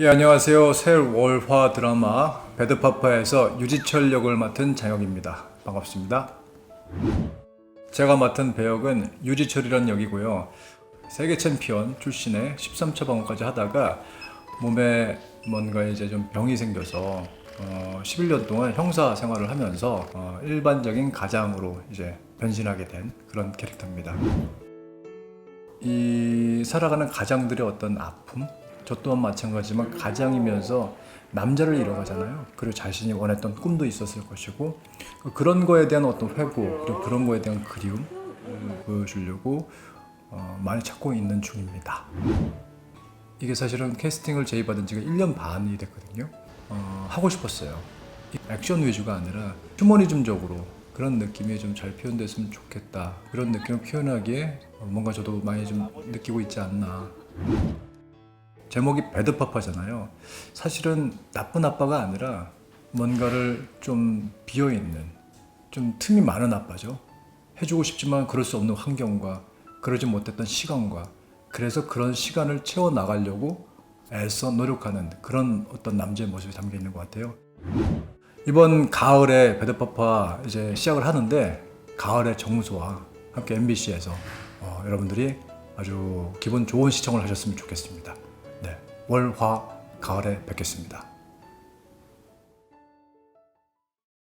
예, 안녕하세요. 새 월화 드라마 배드파파에서 유지철 역을 맡은 장혁입니다. 반갑습니다. 제가 맡은 배역은 유지철이라는 역이고요. 세계 챔피언 출신의 13차 방어까지 하다가 몸에 뭔가 이제 좀 병이 생겨서 어, 11년 동안 형사 생활을 하면서 어, 일반적인 가장으로 이제 변신하게 된 그런 캐릭터입니다. 이 살아가는 가장들의 어떤 아픔, 저 또한 마찬가지지만 가장이면서 남자를 잃어가잖아요. 그리고 자신이 원했던 꿈도 있었을 것이고 그런 거에 대한 어떤 회고 그리고 그런 거에 대한 그리움 보여주려고 어, 많이 찾고 있는 중입니다. 이게 사실은 캐스팅을 제의받은 지가 1년 반이 됐거든요. 어, 하고 싶었어요. 액션 위주가 아니라 휴머니즘적으로 그런 느낌이 좀 잘 표현됐으면 좋겠다. 그런 느낌을 표현하기에 뭔가 저도 많이 좀 느끼고 있지 않나. 제목이 배드파파잖아요. 사실은 나쁜 아빠가 아니라 뭔가를 좀 비어있는, 좀 틈이 많은 아빠죠. 해주고 싶지만 그럴 수 없는 환경과 그러지 못했던 시간과 그래서 그런 시간을 채워 나가려고 애써 노력하는 그런 어떤 남자의 모습이 담겨 있는 것 같아요. 이번 가을에 배드파파 이제 시작을 하는데 가을의 정수와 함께 MBC에서 어, 여러분들이 아주 기분 좋은 시청을 하셨으면 좋겠습니다. 네, 월화 가을에 뵙겠습니다.